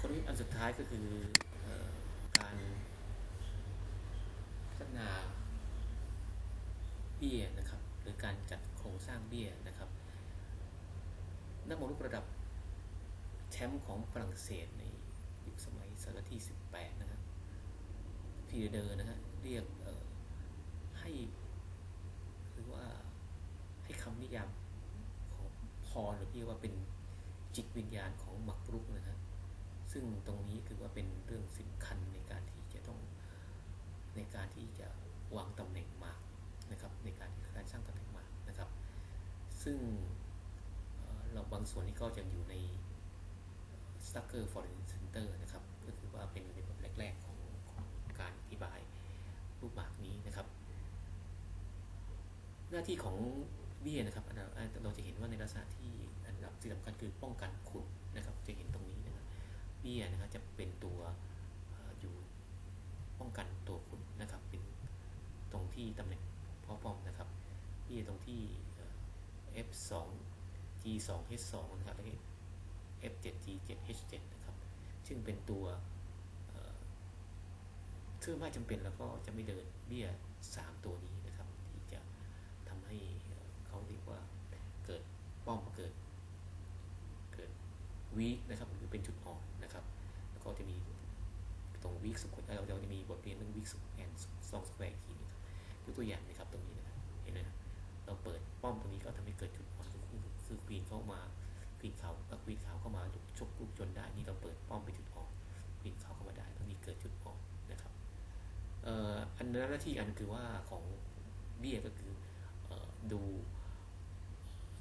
กลยุทธ์อันสุดท้ายก็คืออการพัฒนาเบี้ยนะครับ หรือการจัดโครงสร้างเบี้ยนะครับนักมวยลูกระดับแชมป์ของฝรั่งเศสในยุคสมัยศตวรรษที่ 18 นะครับพีเดอร์นะฮะเรียกให้หรือว่าให้คำนิยามของพรหรือที่ว่าเป็นจิตวิญญาณของหมักรุกนะฮะ ซึ่งตรงนี้คือว่าเป็นเรื่องสำคัญในการที่จะต้องในการที่จะวางตำแหน่งหมากนะครับในการการสร้างตำแหน่งหมากนะครับ ซึ่งเราบางส่วนนี้ก็จะอยู่ใน s t u c k e r Foreign Center นะครับก็คือว่าเป็นเป็นแบบแรกๆของของการอธิบายรูปหมากนี้นะครับ หน้าที่ของเบี้ยนะครับอันดับเราจะเห็นว่าในลักษณะที่อันดับที่สำคัญคือป้องกันขุดนะครับจะเห็น เบี้ยนะครับจะเป็นตัวออยู่ป้องกันตัวขุดนะครับ เป็นตรงที่ตำแหน่งพ่อป้อมนะครับเบี้ยตรงที่เอ่อ F2 G2 H2 นะครับแล้วก็ F7 G7 H7 นะครับ ซึ่งเป็นตัวเอ่อซึ่งไม่จำเป็นแล้วก็จะไม่เดินเบี้ย 3 ตัวนี้นะครับ ที่จะทำให้เขาเรียกว่าเกิดป้อมเกิด เกิดวีนะครับหรือเป็นจุดอ่อน ก็จะมีตรงวีคสุดเราเราจะมีบทเรียนเรื่องวีคสุดแอนซองสแควร์อีกทีนึงยกตัวอย่างนะครับตรงนี้นะครับเห็นไหมครับเราเปิดป้อมตรงนี้ก็ทำให้เกิดจุดอ่อนคือควีนเข้ามาควีนขาวควีนขาวเข้ามาลุกชกลุกจนได้นี่เราเปิดป้อมไปจุดอ่อนควีนขาวเข้ามาได้ตรงนี้เกิดจุดอ่อนนะครับเอ่ออันนั้นหน้าที่อันคือว่าของเบี้ยก็คือเอ่อดู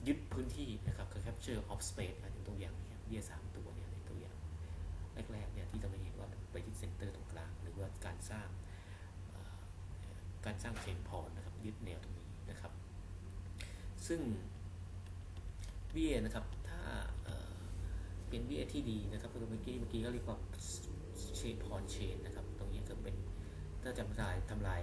ยึดพื้นที่นะครับคือ capture of space อันนี้ตัวอย่างนี่ยเบี้ยสาม เซนเตอร์ตรงกลาง หรือว่าการสร้างการสร้างเชนพอร์ตนะครับยึดแนวตรงนี้นะครับ ซึ่งเบี้ยนะครับถ้าเเป็นเบี้ยที่ดีนะครับคือเมื่อกี้เมื่อกี้ก็เรียกว่าเชนพอร์ตเชนนะครับ ตรงนี้ก็เป็นถ้าจะทำลายทำลาย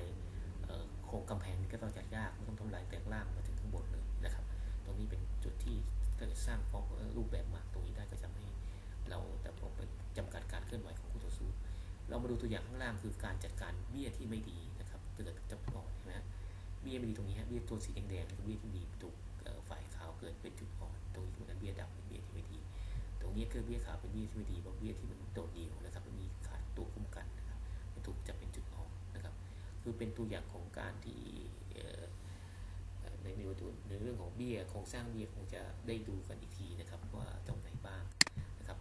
โครงกำแพงก็ต้องจัดยากไม่ต้องทำลายแต่งล่างมาถึงข้างบนเลยนะครับ ตรงนี้เป็นจุดที่ถ้าเกิดสร้างฟอร์มเอ่อรูปแบบมาตรงนี้ได้ก็จะไม่เราแต่ผมไปจำกัดการเคลื่อนไหวของคู่ต่อสู้ เรามาดูตัวอย่างข้างล่างคือการจัดการเบี้ยที่ไม่ดีนะครับเกิดจับอ่อนใช่ไหมฮะเบี้ยไม่ดีตรงนี้ฮะเบี้ยตัวสีแดงๆคือเบี้ยที่ดีถูกฝ่ายขาวเกิดเป็นจุดอ่อน ตรงนี้เหมือนกันเบี้ยดำเป็นเบี้ยที่ไม่ดี ตรงนี้คือเบี้ยขาวเป็นเบี้ยที่ไม่ดีเพราะเบี้ยที่มันโดดเดี่ยวนะครับมันมีขาดตัวคุ้มกันนะครับมันถูกจับเป็นจุดอ่อนนะครับคือเป็นตัวอย่างของการที่เอ่อเอ่อในในตัวในเรื่องของเบี้ยโครงสร้างเบี้ยคงจะได้ดูกันอีกทีนะครับว่าตรงไหนบ้างนะครับ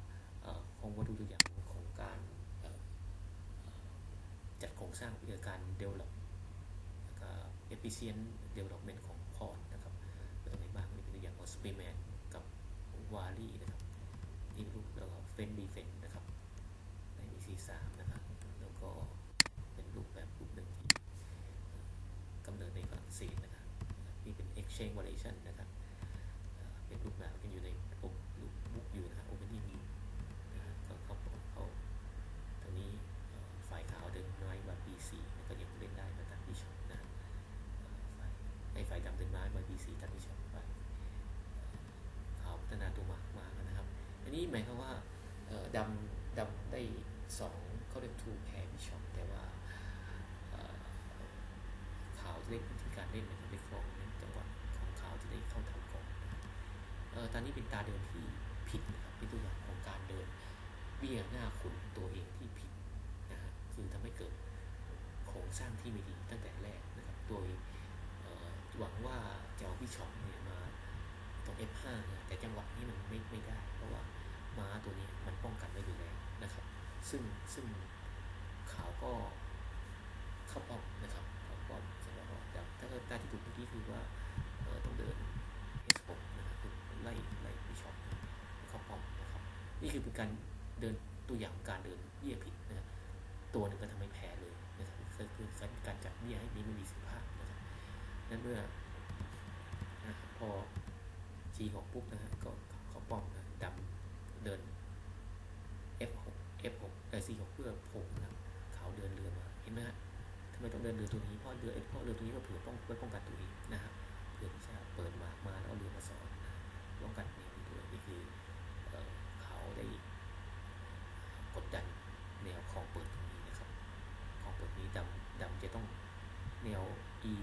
คงมาดูตัวอย่างของการเอ่อเอ่อจัดโค รงสร้างวิธีการ develop แล้วก็ efficient development ของพอร์ตนะครับเป็นตัวไหนบ้างนี่เป็นตัวอย่างของ Spearman กับวารีนะครับนี่รูปแล้วก็เฟนดีเฟนนะครับใน DC3 นะครับแล้วก็เป็นรูปแบบรูปหนึ่งที่กำเนิดในฝรั่งเศสนะครับนี่เป็น exchange variation นะครับเอ่อเป็นรูปแบบที่อยู่ในรูปรูปบุ๊กอยู่นะครับ opening อยู่ นะฮะก็เขาเขาตรงนี้เอ่อฝ่ายขาวเดินน้อยกว่า B4 แล้วก็ยังเล่นได้มาตัดบิชอปนะฮะเอ่อฝ่ายไอ้ฝ่ายดำเดินน้อยกว่า B4 ตัดบิชอปฝ่ายเอ่อขาวพัฒนาตัวหมากมานะครับ อันนี้ หมายความว่าดำดำได้สองเขาเรียก two pair bishop แต่ว่าขาวจะได้วิธีการเล่นนะครับได้ครองจังหวะของขาวจะได้เข้าทำก่อนนะครับเอ่อตอนนี้เป็นตาเดินที่ผิดนะครับเป็นตัวอย่างของการเดินเบี้ยหน้าขุนตัวเองที่ผิดนะฮะคือทำให้เกิดโครงสร้างที่ไม่ดีตั้งแต่แรกนะครับโดยหวังว่าจะเอาพี่ช็อปเนี่ยมาตรง F5 เนี่ยแต่จังหวะนี้มันไม่ไม่ได้ ม้าตัวนี้มันป้องกันได้อยู่แล้วนะครับ ซึ่งซึ่งขาวก็เข้าป้อมนะครับเข้าป้อมสำหรับว่าถ้าเกิดการที่ถูกเมื่อกี้คือว่าต้องเดิน S6 นะครับคือไล่ไล่พี่ช็อปเข้าป้อมนะครับ นี่คือเป็นการเดินตัวอย่างการเดินเบี้ยผิดนะครับตัวหนึ่งก็ทำให้แพ้เลยนะครับคือคือการการจัดเบี้ยให้มีไม่มีสิทธิภาพนะครับนั้นเมื่อพอ G6 ปุ๊บนะฮะก็เขาป้อมนะดำ เดิน F6 F6 เอ่ C6 เพื่อผมนะเขาเดินเรือมาเห็นไหมฮะทำไมต้องเดินเรือตัวนี้เพราะเรือเพราะเรือตัวนี้เราเผื่อป้องเพื่อป้องกันตัวเองนะครับเผื่อจะเปิดหมากมาแล้วเรือมาสอนป้องกันเองตัวนี่คือเขาได้กดดันแนวของเปิดตรงนี้นะครับ ของเปิดนี้ดำดำจะต้องแนว e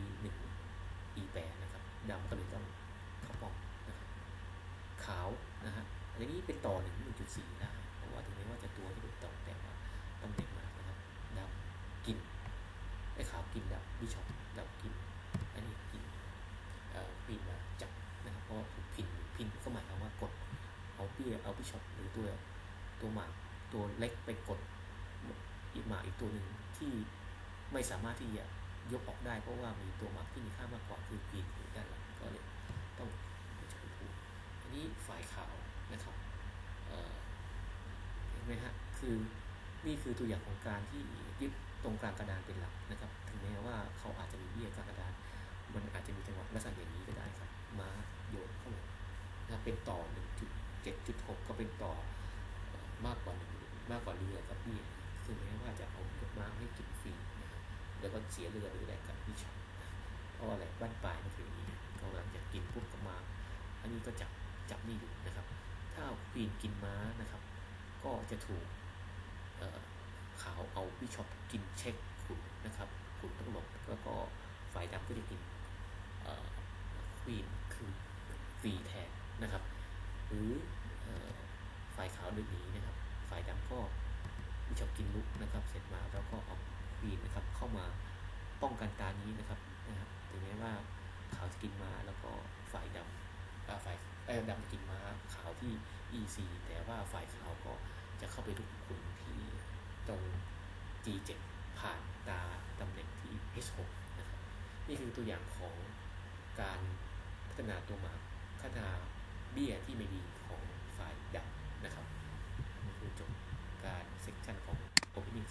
1 e 8นะครับดำก็เลยต้องเข้าป้องนะครับขาวนะฮะ อันนี้เป็นต่อหนึ่ง1.4ได้เพราะว่าถึงแม้ว่าจะตัวที่เป็นต่อแต่ว่าตำแหน่งมานะครับดำกินไอ้ขาวกินดำบิชอปดำกินอันนี้กินเอ่อพินมาจับนะครับเพราะว่าถูกพินพินก็หมายความว่ากดเอาเปี้ยเอาบิชอปหรือตัวตัวหมากตัวเล็กไปกดอีกหมากอีกตัวหนึ่งที่ไม่สามารถที่จะยกออกได้เพราะว่ามีตัวหมากที่มีค่ามากกว่าคือพินอยู่ด้านหลังก็เลยต้องจะไปพูดอันนี้ฝ่ายขาว นะครับเห็นไหมฮะคือนี่คือตัวอย่างของการที่ยึดตรงกลางกระดานเป็นหลักนะครับ ถึงแม้ว่าเขาอาจจะมีเบี้ยกลางกระดาน มันอาจจะมีจังหวะลักษณะอย่างนี้ก็ได้ครับ มาโยนเข้ามานะเป็นต่อ 1.7.6 ก็เป็นต่อมากกว่าหนึ่งมากกว่าเรือกับเบี้ยคือแม้ว่าจะเอายกม้าให้กินฟรีนะครับแล้วก็เสียเรือหรือแหลกกับพี่ช็อตเพราะอะไรบ้านปลายมันคืออย่างนี้เขาหลังจากกินปุ๊บก็มา อันนี้ก็จับจับนี่อยู่นะครับ ถ้าควีนกินม้านะครับ ก็จะถูกเขาวเอาบิชอปกินเช็คขุนนะครับขุนต้องหลบแล้วก็ฝ่ายดำก็จะกินควีนคือฟีแทนนะครับ หรือฝ่ายขาวเดินหนีนะครับ ฝ่ายดำก็บิชอปกินลุกนะครับ เสร็จมาแล้วก็เอาควีนนะครับเข้ามาป้องกันตารนี้นะครับนะครับถึงแม้ว่าขาวจะกินมาแล้วก็ฝ่ายดำฝ่าย ดำกินม้าขาวที่ EC แต่ว่าฝ่ายขาวก็จะเข้าไปลุกขุนที่ตรง G7 ผ่านตาตำแหน่งที่ H6 นะครับนี่คือตัวอย่างของการพัฒนาตัวหมาพัฒนาเบี้ยที่ไม่ดีของฝ่ายดำนะครับนี่คือจบการเซ็กชันของ Opening